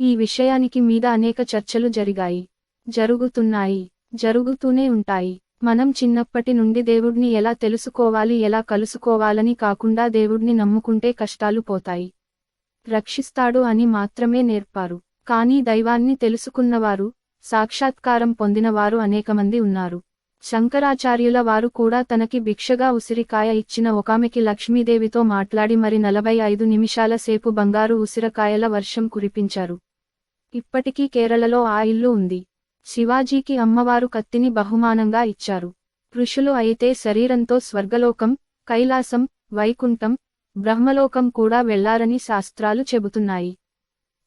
ఈ విషయానికి మీద అనేక చర్చలు జరిగాయి. జరుగుతున్నాయి. జరుగుతూనే ఉంటాయి. మనం చిన్నప్పటి నుండి దేవుడ్ని ఎలా తెలుసుకోవాలి ఎలా కలుసుకోవాలని కాకుండా దేవుడిని నమ్ముకుంటే కష్టాలు పోతాయి. రక్షిస్తాడు అని మాత్రమే నేర్పారు. కానీ దైవాన్ని తెలుసుకున్నవారు సాక్షాత్కారం పొందినవారు అనేకమంది ఉన్నారు. శంకరాచార్యుల వారు కూడా తనకి భిక్షగా ఉసిరికాయ ఇచ్చిన ఒకామెకి లక్ష్మీదేవితో మాట్లాడి మరి నలభై ఐదు నిమిషాల సేపు బంగారు ఉసిరకాయల వర్షం కురిపించారు. ఇప్పటికీ కేరళలో ఆ ఇల్లు ఉంది. శివాజీకి అమ్మవారు కత్తిని బహుమానంగా ఇచ్చారు. ఋషులు అయితే శరీరంతో స్వర్గలోకం కైలాసం వైకుంఠం బ్రహ్మలోకం కూడా వెళ్ళారని శాస్త్రాలు చెబుతున్నాయి.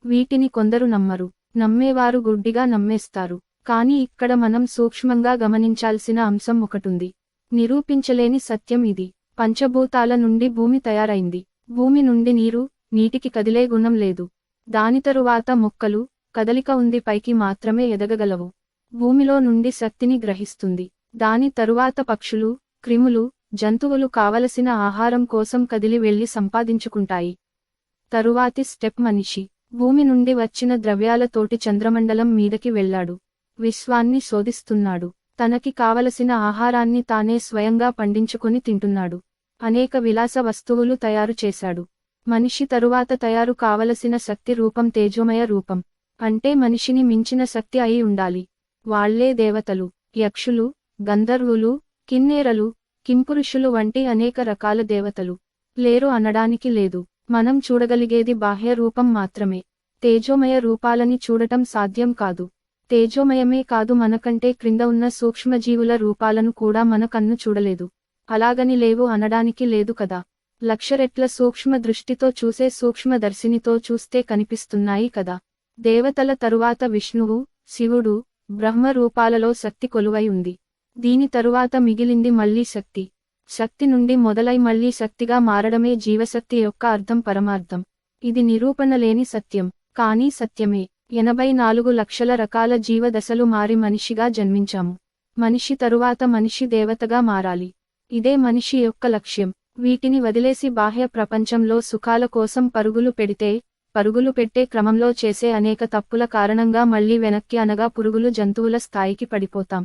వీటిని కొందరు నమ్మరు. నమ్మేవారు గుడ్డిగా నమ్మేస్తారు. కాని ఇక్కడ మనం సూక్ష్మంగా గమనించాల్సిన అంశం ఒకటుంది. నిరూపించలేని సత్యం ఇది. పంచభూతాల నుండి భూమి తయారైంది. భూమి నుండి నీరు నీటికి కదిలే గుణం లేదు. దాని తరువాత మొక్కలు కదలిక ఉంది పైకి మాత్రమే ఎదగగలవు. భూమిలో నుండి శక్తిని గ్రహిస్తుంది. దాని తరువాత పక్షులు క్రిములు జంతువులు కావలసిన ఆహారం కోసం కదిలి వెళ్ళి సంపాదించుకుంటాయి. తరువాతి స్టెప్ మనిషి. భూమి నుండి వచ్చిన ద్రవ్యాలతోటి చంద్రమండలం మీదకి వెళ్ళాడు. విశ్వాన్ని శోధిస్తున్నాడు. తనకి కావలసిన ఆహారాన్ని తానే స్వయంగా పండించుకుని తింటున్నాడు. అనేక విలాస వస్తువులు తయారు చేశాడు. మనిషి తరువాత తయారు కావలసిన శక్తి రూపం తేజోమయ రూపం. అంటే మనిషిని మించిన శక్తి అయి ఉండాలి. వాళ్ళే దేవతలు యక్షులు గంధర్వులు కిన్నేరలు కింపురుషులు వంటి అనేక రకాల దేవతలు. లేరు అనడానికి లేదు. మనం చూడగలిగేది బాహ్య రూపం మాత్రమే. తేజోమయ రూపాలని చూడటం సాధ్యం కాదు. తేజోమయమే కాదు మనకంటే క్రింద ఉన్న సూక్ష్మజీవుల రూపాలను కూడా మన కన్ను చూడలేదు. అలాగని లేవు అనడానికి లేదు కదా. లక్షరెట్ల సూక్ష్మ దృష్టితో చూసే సూక్ష్మదర్శినితో చూస్తే కనిపిస్తున్నాయి కదా. దేవతల తరువాత విష్ణువు శివుడు బ్రహ్మ రూపాలలో శక్తి కొలువై ఉంది. దీని తరువాత మిగిలింది మళ్ళీ శక్తి. శక్తి నుండి మొదలై మళ్ళీ శక్తిగా మారడమే జీవశక్తి యొక్క అర్థం పరమార్థం. ఇది నిరూపణ లేని సత్యం కానీ సత్యమే. ఎనభై నాలుగు లక్షల రకాల జీవదశలు మారి మనిషిగా జన్మించాము. మనిషి తరువాత మనిషి దేవతగా మారాలి. ఇదే మనిషి యొక్క లక్ష్యం. వీటిని వదిలేసి బాహ్య ప్రపంచంలో సుఖాల కోసం పరుగులు పెడితే పరుగులు పెట్టే క్రమంలో చేసే అనేక తప్పుల కారణంగా మళ్ళీ వెనక్కి అనగా పురుగులు జంతువుల స్థాయికి పడిపోతాం.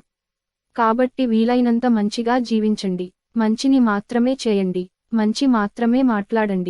కాబట్టి వీలైనంత మంచిగా జీవించండి. మంచిని మాత్రమే చేయండి. మంచి మాత్రమే మాట్లాడండి.